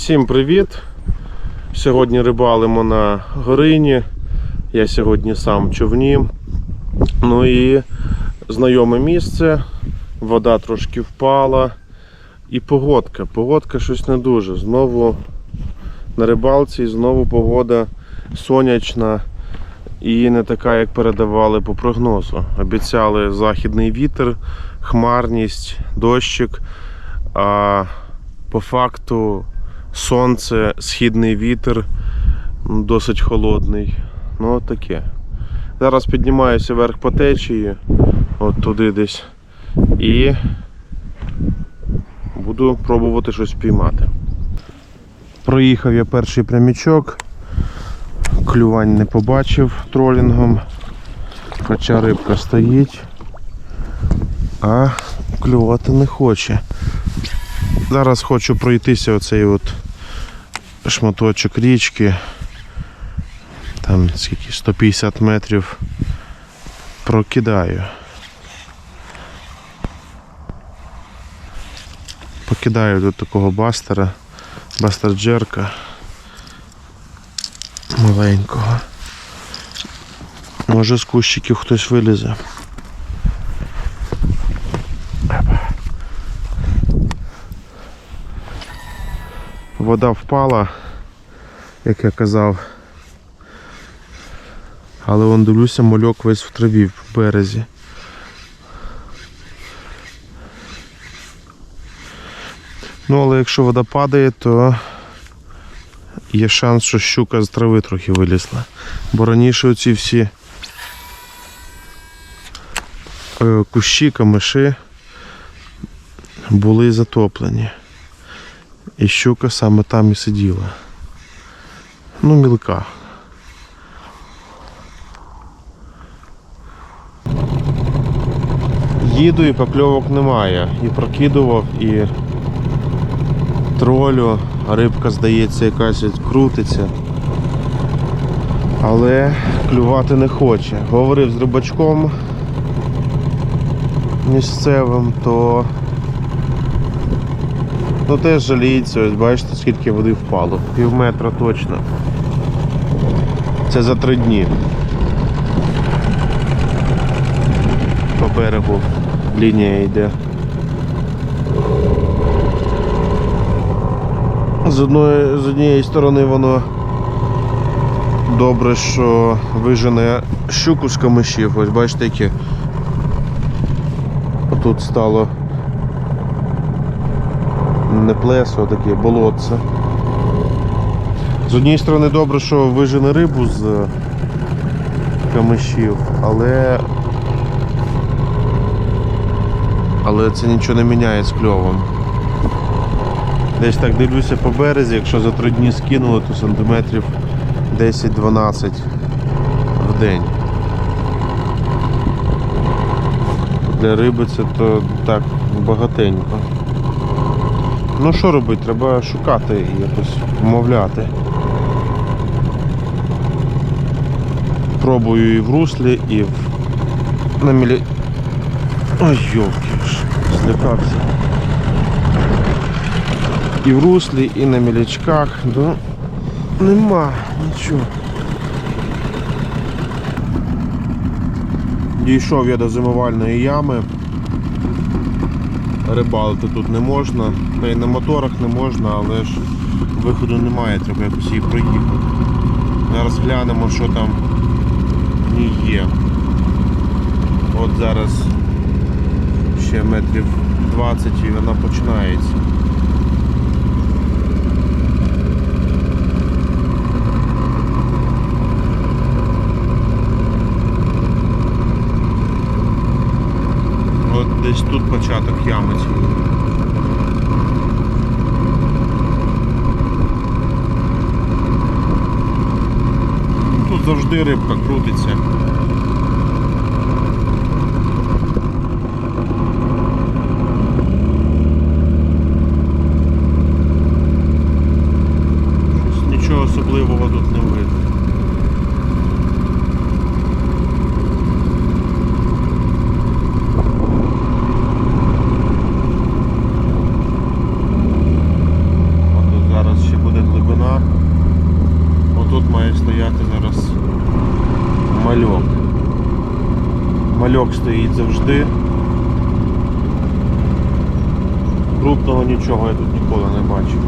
Всім привіт! Сьогодні рибалимо на горині. Я сьогодні сам в човні. Ну і знайоме місце. Вода трошки впала. І погодка. Погодка щось не дуже. Знову на рибалці, і знову погода сонячна і не така, як передавали по прогнозу. Обіцяли західний вітер, хмарність, дощик. А по факту сонце, східний вітер, досить холодний. Ну таке. Зараз піднімаюся вверх по течії, от туди десь. І буду пробувати щось піймати. Проїхав я перший прямічок, клювань не побачив тролінгом, хоча рибка стоїть, а клювати не хоче. Зараз хочу пройтися оцей от шматочок річки. Там скільки 150 метрів прокидаю. Покидаю до такого бастера, бастер джерка маленького. Може з кущиків хтось вилізе. Вода впала, як я казав. Але он дивлюся, мальок весь в траві в березі. Ну, але якщо вода падає, то є шанс, що щука з трави трохи вилізла. Бо раніше оці всі е, кущі, камиші були затоплені. І щука саме там і сиділа. Ну, мілка. Їду і покльовок немає. І прокидував, і тролю, рибка, здається, якась крутиться. Але клювати не хоче. Говорив з рибачком місцевим, то Ну теж жаліється, ось бачите, скільки води впало. Пів метра точно. Це за три дні. По берегу лінія йде. З одної, з однієї сторони воно добре, що вижене щуку з камишів. Ось бачите, яке отут стало не плесо, а таке болотце. З однієї сторони добре, що вижене рибу з камишів, але але це нічого не міняє з кльовом. Десь так дивлюся по березі, якщо за три дні скинули, то сантиметрів 10-12 в день. Для риби це то так багатенько. Ну що робити, треба шукати і якось вмовляти. Пробую і в руслі, і в на мілі... Ой, йолки ж, злякався. І в руслі, і на мілячках, да нема нічого. Дійшов я до зимувальної ями. Рибалити тут не можна, й на моторах не можна, але ж виходу немає, треба якось її проїхати. Зараз глянемо, що там в є. От зараз ще метрів 20 і вона починається. От десь тут початок ями. Тут завжди рибка крутиться. зняти зараз мальок. Мальок стоїть завжди. Крупного нічого я тут ніколи не бачив.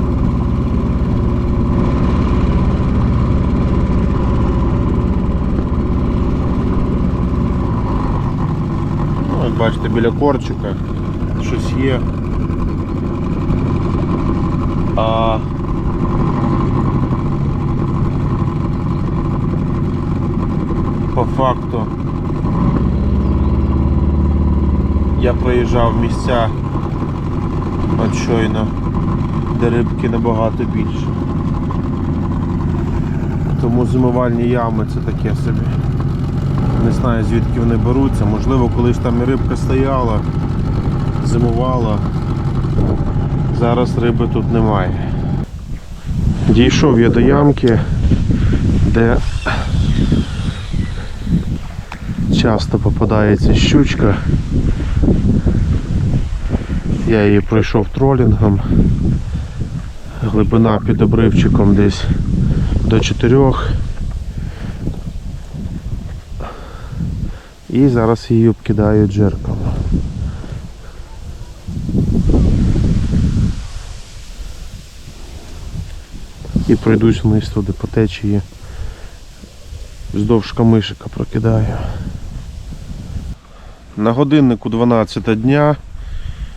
Ну, як бачите, біля корчика щось є. А факту я проїжджав місця от щойно, де рибки набагато більше. Тому зимувальні ями це таке собі. Не знаю звідки вони беруться. Можливо, колись там і рибка стояла, зимувала. Зараз риби тут немає. Дійшов я до ямки, де часто попадається щучка. Я її пройшов тролінгом. Глибина під обривчиком десь до 4. І зараз її обкидаю джерком. І пройдусь вниз туди по течії. Вздовж камишика прокидаю. На годиннику 12 дня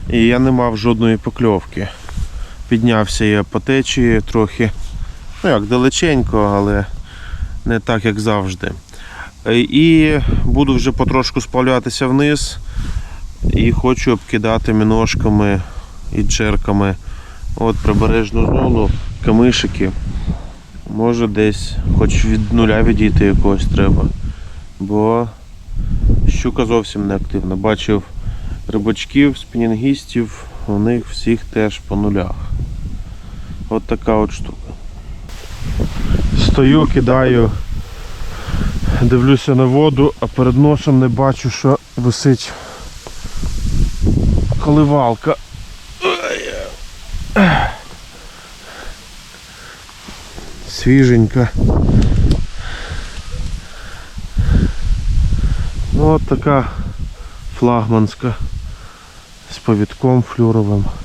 і я не мав жодної покльовки. Піднявся я по течії трохи, ну як далеченько, але не так, як завжди. Е, І буду вже потрошку сплавлятися вниз і хочу обкидати міножками і джерками от прибережну зону, камишики. Може десь хоч від нуля відійти якогось треба. Бо щука зовсім не активна. Бачив рибачків, спінінгістів, у них всіх теж по нулях. От така от штука. Стою, кидаю, дивлюся на воду, а перед носом не бачу, що висить коливалка. Свіженька. От така флагманська з повідком флюровим.